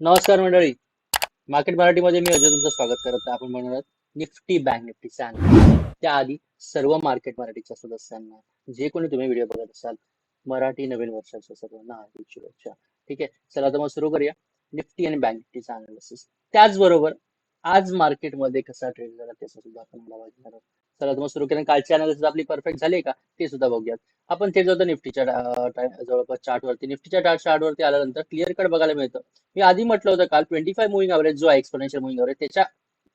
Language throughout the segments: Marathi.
नमस्कार मंडळी. मार्केट मराठीमध्ये मी अजय तुमचं स्वागत करत आहे. आपण म्हणणार आहोत निफ्टी बँक निफ्टी चॅनल त्याआधी सर्व मार्केट मराठीच्या सदस्यांना जे कोणी तुम्ही व्हिडिओ बघत असाल मराठी नवीन वर्षाच्या सर्वांना हार्दिक शुभेच्छा. ठीक आहे? चला तर मग सुरू करूया. निफ्टी आणि बँक निफ्टीचा अनालिसिस त्याचबरोबर आज मार्केटमध्ये कसा ट्रेड झाला त्याचा सुद्धा आपण मला बघणार आहोत. चला मग सुरू केलं. कालची अनालिसिस आपली परफेक्ट झाली का? ते सुद्धा बघूयात. आपण थेट जातो निफ्टीच्या जवळपास चार्टवरती निफ्टीच्या चार्टवरती आल्यानंतर क्लिअर कट बघायला मिळतं. मी आधी म्हटलं होतं काल ट्वेंटी फाय मुव्हिंग अवरेज जो आहे एक्सपोनेन्शियल मुव्हिंग अवरेज त्याच्या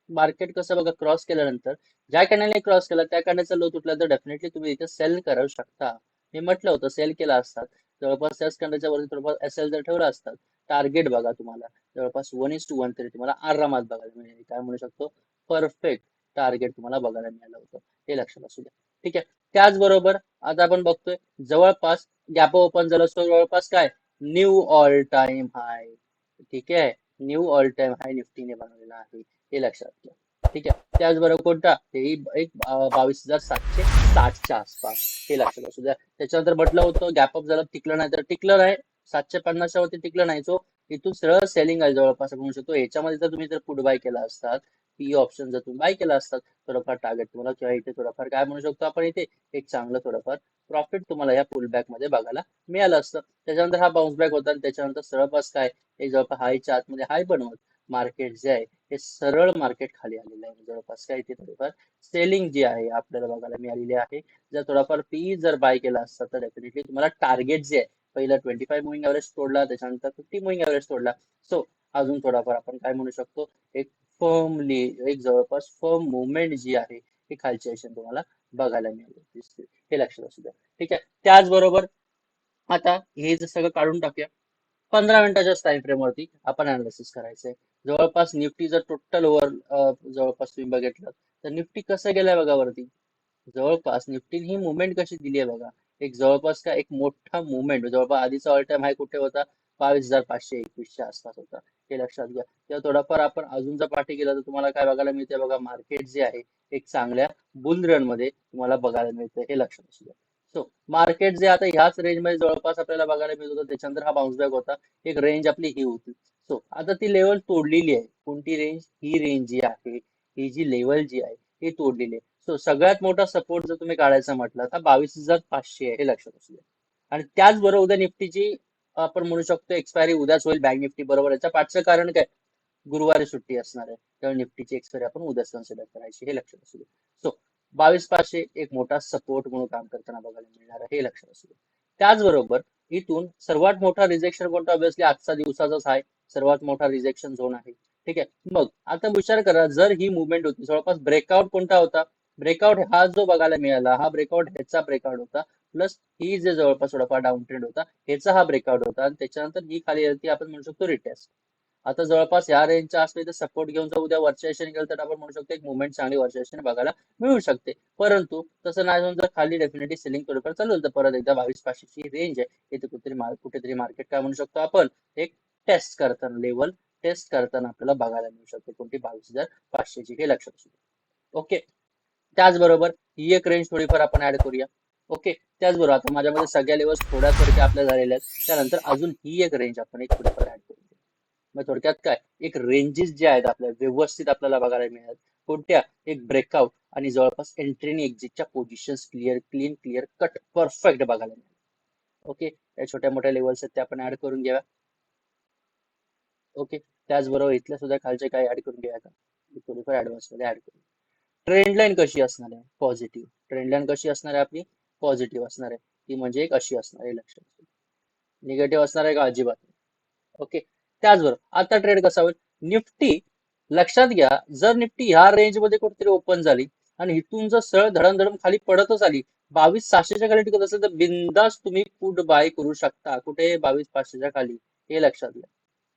मार्केट कसं बघा क्रॉस केल्यानंतर ज्या कॅनलने क्रॉस केला त्या कॅनलचा लो तुटला तर डेफिनेटली तुम्ही इथे सेल करू शकता. मी म्हटलं होतं सेल केला असतात. जवळपास त्याच कॅनलच्या वरती जवळपास एस एल जर ठेवला असतात टार्गेट बघा तुम्हाला. जवळपास वन इज टू वन तरी तुम्हाला आरामात बघायला मिळेल. काय म्हणू शकतो? परफेक्ट टार्गेट तुम्हाला बघायला मिळालं होतं. हे लक्षात असू द्या. ठीक आहे? त्याचबरोबर आता आपण बघतोय जवळपास गॅप ओपन झालं. असतो जवळपास काय? न्यू ऑल टाइम हाय ठीक आहे? न्यू ऑल टाइम हाय निफ्टीने बनवलेला आहे. हे लक्षात घ्या ठीक आहे? त्याचबरोबर कोणता? तेही एक बावीस हजार सातशे साठच्या आसपास. हे लक्षात असू द्या. त्याच्यानंतर म्हटलं होतं गॅप अप झालं टिकलं नाही तर टिकलं नाही. सातशे पन्नासच्या वरती टिकलं नाही. सो इथून सरळ सेलिंग आहे जवळपास म्हणू शकतो. याच्यामध्ये जर तुम्ही जर पुट बाय केला असतात पी ऑप्शन जर तुम्ही बाय केला असतात थोडंफार टार्गेट तुम्हाला किंवा इथे थोडंफार काय म्हणू शकतो आपण इथे एक चांगलं थोडंफार प्रॉफिट तुम्हाला या पुल बॅकमध्ये बघायला मिळालं असतं. त्याच्यानंतर हा बाउन्स बॅक होता आणि त्याच्यानंतर सरळपास काय हे जवळपास हायच्या आतमध्ये हाय बनवत. मार्केट जे आहे हे सरळ मार्केट खाली आलेलं आहे. जवळपास काय इथे थोडीफार सेलिंग जी आहे आपल्याला बघायला मिळालेली आहे. जर थोडाफार पी जर बाय केला असता तर डेफिनेटली तुम्हाला टार्गेट जे आहे पहिला ट्वेंटी फाय मुव्हिंग एव्हरेज तोडला त्याच्यानंतर फिफ्टी मुव्हिंग एव्हरेज तोडला. सो अजून थोडाफार आपण काय म्हणू शकतो एक फर्मली एक जवळपास फर्म मुवमेंट जी आहे ही खालच्या दिशेने तुम्हाला बघायला मिळेल. दिसते हे लक्षात असू द्या. ठीक आहे? त्याचबरोबर आता हे जर सगळं काढून टाकूया पंधरा मिनिटाच्याच टाइम फ्रेम वरती आपण अनालिसिस करायचंय. जवळपास निफ्टी जर टोटल ओव्हर जवळपास तुम्ही बघितलं तर निफ्टी कसं गेलाय बघा वरती? जवळपास निफ्टीने ही मुवमेंट कशी दिली आहे बघा. एक जवळपास का एक मोठा मुवमेंट जवळपास आधीचा ऑल टाइम हाय कुठे होता? बावीस हजार पाचशे एकवीसच्या आसपास होता. हे लक्षात घ्या. किंवा थोडाफार आपण अजून जर पाठी केला तर तुम्हाला काय बघायला मिळते बघा मार्केट जे आहे एक चांगल्या बुल रनमध्ये तुम्हाला बघायला मिळतं हे लक्षात असू द्या. सो मार्केट जे आता ह्याच रेंजमध्ये जवळपास आपल्याला बघायला मिळत होतं त्याच्यानंतर हा बाउन्स बॅक होता. एक रेंज आपली ही होती. सो आता ती लेवल तोडलेली आहे. कोणती रेंज ही रेंज जी आहे ही जी लेवल जी आहे ही तोडलेली आहे. सो सगळ्यात मोठा सपोर्ट जर तुम्ही काढायचा म्हटलं तर बावीस हजार पाचशे आहे हे लक्षात असू द्या. आणि त्याचबरोबर उद्या निफ्टीची आपण म्हणू शकतो एक्सपायरी उद्याच होईल बँक निफ्टी बरोबर. याच्या पाठचं कारण काय? गुरुवारी सुट्टी असणार आहे. त्यामुळे निफ्टीची एक्सपायरी आपण उद्याच कन्सिडर करायची. हे लक्षात असू दे. सो बावीस पाचशे एक मोठा सपोर्ट म्हणून काम करताना बघायला मिळणार आहे. हे लक्षात असू दे. त्याचबरोबर इथून सर्वात मोठा रिजेक्शन कोणता? ऑब्विसली आजचा दिवसाचाच आहे. सर्वात मोठा रिजेक्शन झोन आहे. ठीक आहे? मग आता विचार करा जर ही मुवमेंट होती जवळपास ब्रेकआउट कोणता होता? ब्रेकआउट हा जो बघायला मिळाला हा ब्रेकआउट ह्याचा ब्रेकआउट होता. प्लस ही जे जवळपास थोडाफार डाऊन ट्रेंड होता ह्याचा हा ब्रेकआउट होता. आणि त्याच्यानंतर ही खाली आली ती आपण म्हणू शकतो रिटेस्ट आता जवळपास या रेंजच्या असले तर सपोर्ट घेऊन जर उद्या वरच्या दिशेने गेलं तर आपण म्हणू शकतो एक मुवमेंट चांगली वरच्या दिशेने बघायला मिळू शकते. परंतु तसं नाही होऊन जर खाली डेफिनेटली सेलिंग थोडंफार चालू तर परत एकदा बावीस पाचशेची रेंज आहे. इथे कुठेतरी मार्क कुठेतरी मार्केट काय म्हणू शकतो आपण एक टेस्ट करताना लेवल टेस्ट करताना आपल्याला बघायला मिळू शकते कोणती बावीस हजार पाचशेची हे लक्षात असू ओके त्याचबरोबर ही एक रेंज थोडीफार आपण ऍड करूया. ओके त्याचबरोबर आता माझ्यामध्ये सगळ्या लेवल्स थोड्या आपल्या झालेल्या आहेत. त्यानंतर अजून ही एक रेंज आपण एक थोडीफार ऍड करू. मग थोडक्यात काय? एक रेंजेस जे आहेत आपल्या व्यवस्थित आपल्याला बघायला मिळतात. कोणत्या? एक ब्रेकआउट आणि जवळपास एंट्री आणि एक्झिटच्या position clear clean clear cut perfect बघायला मिळतात. ओके त्या छोट्या मोठ्या लेवल्स आहेत त्या आपण ऍड करून घ्या ओके त्याचबरोबर इथल्या सुद्धा खालचे काय ऍड करून घ्या का? थोडीफार ऍडव्हान्समध्ये ऍड करू. ट्रेंड लाईन कशी असणार आहे? पॉझिटिव्ह ट्रेंड लाईन कशी असणार आहे आपली? पॉझिटिव्ह असणार. आहे ती म्हणजे एक अशी असणार आहे लक्षात निगेटिव्ह असणार आहे का? अजिबात नाही. ओके त्याचबरोबर आता ट्रेड कसा होईल? निफ्टी लक्षात घ्या जर निफ्टी ह्या रेंजमध्ये कुठेतरी ओपन झाली आणि इथून जर सरळ धडम खाली पडतच आली बावीस सहाशेच्या खाली टिकत असेल तर बिंदास तुम्ही पुट बाय करू शकता. कुठे? बावीस पाचशेच्या खाली. हे लक्षात घ्या.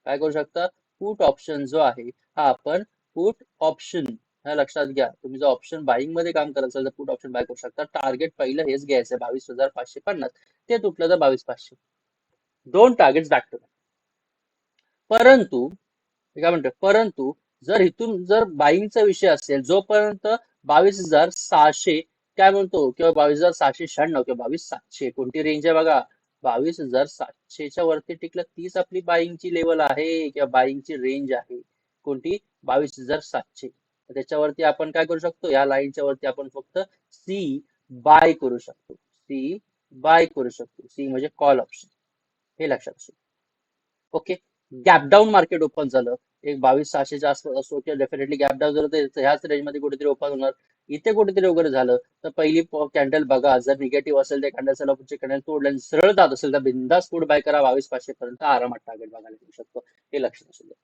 काय करू शकता? पुट ऑप्शन जो आहे हा आपण पुट ऑप्शन लक्षात घ्या. तुम्ही जर ऑप्शन बाईंगमध्ये काम करत असाल तर पुट ऑप्शन बाय करू शकता. टार्गेट पहिलं हेच घ्यायचं बावीस हजार पाचशे पन्नास. ते तुटलं तर बावीस पाचशे. दोन टार्गेट बॅक टू परंतु काय म्हणतो परंतु जर इथून जर बाईंगचा विषय असेल जोपर्यंत बावीस हजार सहाशे काय म्हणतो? किंवा बावीस हजार सहाशे शहाण्णव किंवा बावीस सातशे कोणती रेंज आहे बघा? बावीस हजार सातशेच्या वरती टिकलं तीच आपली बाईंगची लेवल आहे किंवा बाईंगची रेंज आहे. कोणती? बावीस हजार सातशे. त्याच्यावरती आपण काय करू शकतो? या लाईनच्या वरती आपण फक्त सी बाय करू शकतो. सी बाय करू शकतो. सी म्हणजे कॉल ऑप्शन हे लक्षात असू okay gap down market open झालं. एक बावीस सहाशेच्या आसपास असो किंवा डेफिनेटली गॅप डाऊन झालं तर ह्याच रेंजमध्ये कुठेतरी ओपन होणार. इथे कुठेतरी वगैरे झालं. तर पहिली कॅन्डल बघा. जर निगेटिव्ह असेल तर कॅन्डल सलपचे कॅन्डल तोडलं सरळ जात असेल तर बिंदास फूड बाय करा. बावीस पाचशे पर्यंत आरामात टार्गेट बघायला मिळू शकतो. हे लक्षात असू द्या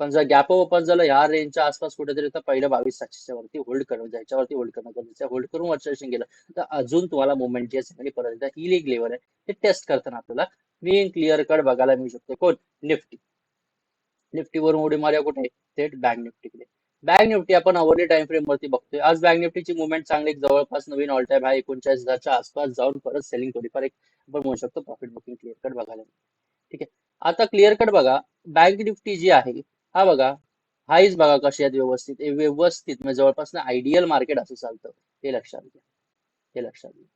पण जर गॅप ओपन झालं ह्या रेंजच्या आसपास कुठेतरी तर पहिलं बावीस सातशेच्या वरती होल्ड करणं ज्याच्यावरती होल्ड करणं गरजेचं होल्ड करून वर्षाशी गेलं तर अजून तुम्हाला मुवमेंट जी आहे परत ही एक लेवल आहे. ते टेस्ट करताना आपल्याला क्लीन क्लिअर कट बघायला मिळू शकतो. कोण? निफ्टी. निफ्टीवरून उडी मार्या कुठे? थेट बँक निफ्टीकडे. बँक निफ्टी आपण अवरली टाइम फ्रेम वरती बघतोय. आज बँक निफ्टीची मुवमेंट चांगली जवळपास नवीन ऑल टाइम आहे एकोणचाळीस हजारच्या आसपास जाऊन परत सेलिंग थोडीफार एक आपण म्हणू शकतो प्रॉफिट बुकिंग क्लिअर कट बघायला. ठीक आहे. आता क्लिअर कट बघा. बँक निफ्टी जी आहे हा बघा हाईच बघा कशी आहेत व्यवस्थित. हे व्यवस्थित म्हणजे जवळपास ना आयडियल मार्केट असं चालतं. हे लक्षात घ्या. हे लक्षात घ्या.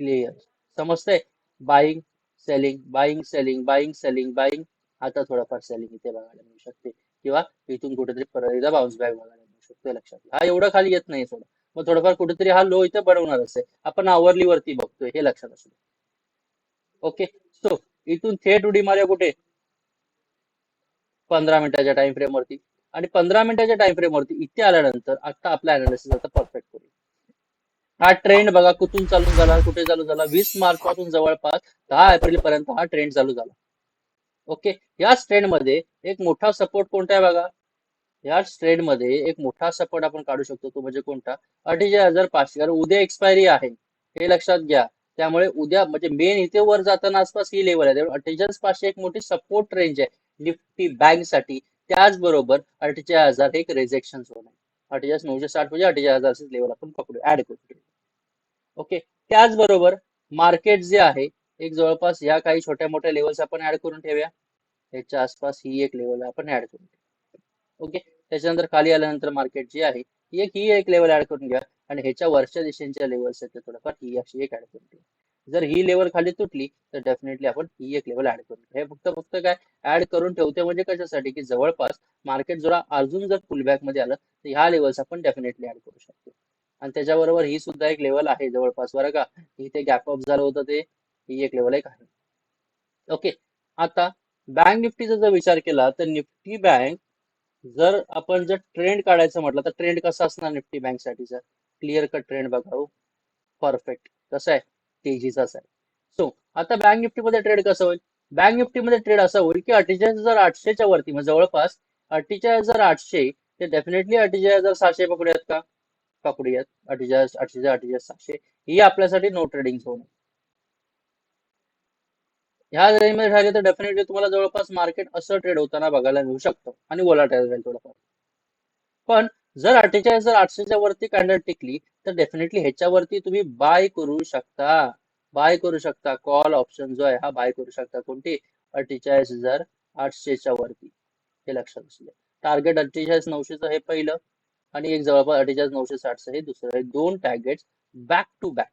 क्लिअर समजतंय? Buying selling buying selling buying selling buying आता थोडंफार सेलिंग इथे बघायला मिळू शकते. किंवा इथून कुठेतरी परत एकदा बाउन्स बॅक बघायला मिळू शकतो. लक्षात हा एवढं खाली येत नाही थोडं मग थोडंफार कुठेतरी हा लो इथं बनवणार असेल. आपण आवरली वरती बघतोय. हे लक्षात असू ओके सो इथून थेट उडी मारूया कुठे? पंधरा मिनिटाच्या टाइम फ्रेम वरती. आणि पंधरा मिनिटाच्या टाइम फ्रेम वरती इथे आल्यानंतर आता आपला अनालिसिस आता परफेक्ट करू हा ट्रेंड बघा कुठून चालू झाला कुठे चालू झाला? वीस मार्च पासून जवळपास दहा एप्रिल पर्यंत हा ट्रेंड चालू झाला. ओके याच ट्रेंडमध्ये एक मोठा सपोर्ट कोणता आहे बघा? याच ट्रेंडमध्ये एक मोठा सपोर्ट आपण काढू शकतो. तो म्हणजे कोणता? अठ्ठेचाळीस हजार पाचशे. कारण उद्या एक्सपायरी आहे. हे लक्षात घ्या. त्यामुळे उद्या म्हणजे मेन इथे वर जाताना आसपास ही लेवल आहे. त्यामुळे अठ्ठेचाळीस पाचशे एक मोठी सपोर्ट रेंज आहे. निफ्टी बँकसाठी त्याचबरोबर अठ्ठेचाळीस हजार एक रिजेक्शन झोन आहे. अठ्ठेचाळीस नऊशे साठ म्हणजे अठ्ठेचाळीस हजार लेवल आपण पकडू ऍड करू. ओके त्याचबरोबर मार्केट जे आहे एक जवळपास या काही छोट्या मोठ्या लेवल्स आपण ऍड करून ठेवूया. याच्या आसपास ही एक लेवल आपण ऍड करून ठेवूया. ओके त्याच्यानंतर खाली आल्यानंतर मार्केट जी आहे ही एक ही एक लेवल ऍड करून घ्या. आणि ह्याच्या वरच्या दिशेच्या लेवल्स आहेत थोडंफार ही अशी एक ऍड करून घ्या जर ही लेवल खाली तुटली तर डेफिनेटली आपण ही एक लेवल ऍड करून हे फक्त फक्त काय? ऍड करून ठेवते म्हणजे कशासाठी? की जवळपास मार्केट जरा अजून जर फुलबॅकमध्ये आलं तर ह्या लेवल्स आपण डेफिनेटली ऍड करू शकतो. आणि त्याच्याबरोबर ही सुद्धा एक लेवल आहे जवळपास बरं का? इथे गॅप अप झालं होतं ते ही एक लेवल एक आहे. ओके आता बँक निफ्टीचा जर विचार केला तर निफ्टी बँक जर आपण जर ट्रेंड काढायचं म्हटलं तर ट्रेंड कसा असणार निफ्टी बँकसाठीचा क्लिअर कट ट्रेंड बघा हो. परफेक्ट कसं आहे? तेजीचाच आहे सो आता बँक निफ्टी मध्ये ट्रेड कसं होईल? बँक निफ्टी मध्ये ट्रेड असं होईल की अठ्ठेचाळीस हजार आठशेच्या वरती म्हणजे जवळपास अठ्ठेचाळीस हजार आठशे ते डेफिनेटली अठ्ठेचाळीस हजार सहाशे पकडूयात का? पकडूयात. अठ्ठेचाळीस अठ्ठेचाळीस अठ्ठेचाळीस सहाशे. ही आपल्यासाठी नो ट्रेडिंग झोन ह्या रेंजमध्ये राहिले तर डेफिनेटली तुम्हाला जवळपास मार्केट असं ट्रेड होताना बघायला मिळू शकतं. आणि वोलाटाईल राहील थोडंफार. पण जर अठ्ठेचाळीस हजार आठशेच्या वरती कॅन्डल टिकली तर डेफिनेटली ह्याच्यावरती तुम्ही बाय करू शकता. बाय करू शकता. कॉल ऑप्शन जो आहे हा बाय करू शकता. कोणती? अठ्ठेचाळीस हजार आठशेच्या वरती. हे लक्षात असले टार्गेट अठ्ठेचाळीस नऊशेचं हे पहिलं आणि एक जवळपास अठ्ठेचाळीस नऊशे साठचं हे दुसरं. हे दोन टार्गेट बॅक टू बॅक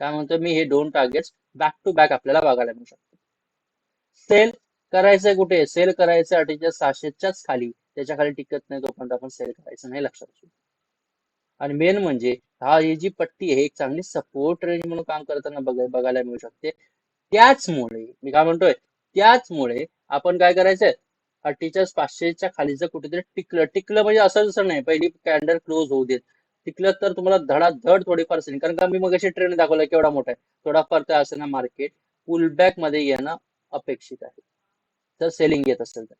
काय म्हणतो मी? हे दोन टार्गेट्स बॅक टू बॅक आपल्याला बघायला मिळू शकतो सेल करायचंय कुठे? सेल करायचं अठ्ठेचाळीस सहाशेच्याच खाली. त्याच्याखाली टिकत नाही तोपर्यंत आपण सेल करायचं नाही लक्षात असू आणि मेन म्हणजे हा ही जी पट्टी आहे एक चांगली सपोर्ट रेंज म्हणून काम करताना बघायला मिळू शकते. त्याचमुळे मी काय म्हणतोय? त्याचमुळे आपण काय करायचंय? अठ्ठेचाळीस पाचशेच्या खालीचं कुठेतरी टिकलं टिकलं म्हणजे असं जसं नाही पहिली कॅन्डल क्लोज होऊ देत. टिकलं तर तुम्हाला धडाधड थोडीफार असेल कारण का मी मग अशी ट्रेंड दाखवला केवढा मोठा आहे. थोडाफार तर असं ना मार्केट पुलबॅकमध्ये येणं अपेक्षित आहे. तर सेलिंग येत असेल तर.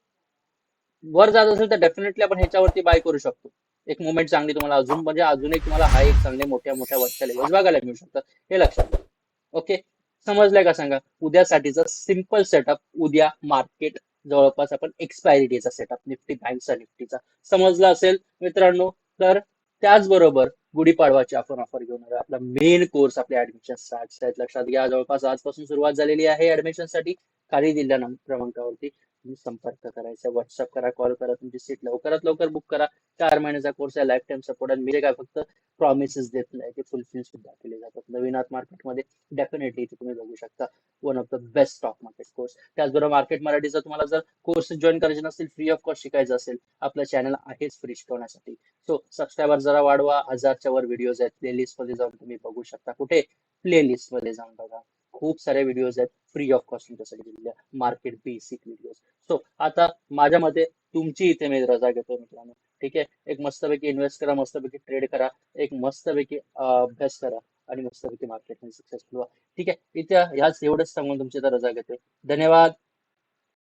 वर जात असेल तर डेफिनेटली आपण ह्याच्यावरती बाय करू शकतो. एक मुवमेंट चांगली तुम्हाला अजून म्हणजे अजून एक तुम्हाला हा एक चांगले मोठ्या मोठ्या वरच्या लेवल बघायला मिळू शकतात हे लक्षात ओके समजलंय का सांगा? उद्यासाठीचा सिंपल सेटअप उद्या मार्केट जवळपास आपण एक्सपायरी डेचा सेटअप निफ्टी बँकचा निफ्टीचा. समजला असेल मित्रांनो? तर त्याचबरोबर गुढीपाडवाची आपण ऑफर घेऊन आलो आपला मेन कोर्स आपल्या ऍडमिशन आहेत लक्षात घ्या जवळपास आजपासून सुरुवात झालेली आहे ऍडमिशनसाठी. खाली दिलेल्या क्रमांकावरती. तुम्ही संपर्क करायचा व्हॉट्सअप करा कॉल करा तुमची सीट लवकरात लवकर बुक करा. चार महिन्याचा कोर्स आहे लाईफ टाईम सपोर्ट आणि मी काय फक्त प्रॉमिसेस देत नाही ते फुलफिल सुद्धा केले जातात. नवीनाथ मार्केटमध्ये डेफिनेटली इथे तुम्ही बघू शकता one of the best stock market course त्याचबरोबर मार्केट मराठीचा तुम्हाला जर कोर्स जॉईन करायचे नसतील फ्री ऑफ कॉस्ट शिकायचं असेल आपलं चॅनल आहेच फ्री शिकवण्यासाठी. सो सबस्क्रायबर जरा वाढवा हजारच्या वर व्हिडिओज आहेत. प्लेलिस्टमध्ये जाऊन तुम्ही बघू शकता. कुठे? प्लेलिस्टमध्ये जाऊन बघा. खूप सारे व्हिडिओज आहेत. फ्री ऑफ कॉस्ट तुमच्यासाठी दिलेल्या. मार्केट बेसिक व्हिडिओज सो आता माझ्या मते तुमची इथे मी रजा घेतो मित्रांनो. ठीक आहे? एक मस्तपैकी इन्व्हेस्ट करा मस्तपैकी ट्रेड करा एक मस्तपैकी अभ्यास करा आणि मस्तपैकी मार्केटमध्ये सक्सेसफुल व्हा. ठीक आहे? इथे ह्याच एवढंच सांगून तुमची रजा घेतोय धन्यवाद.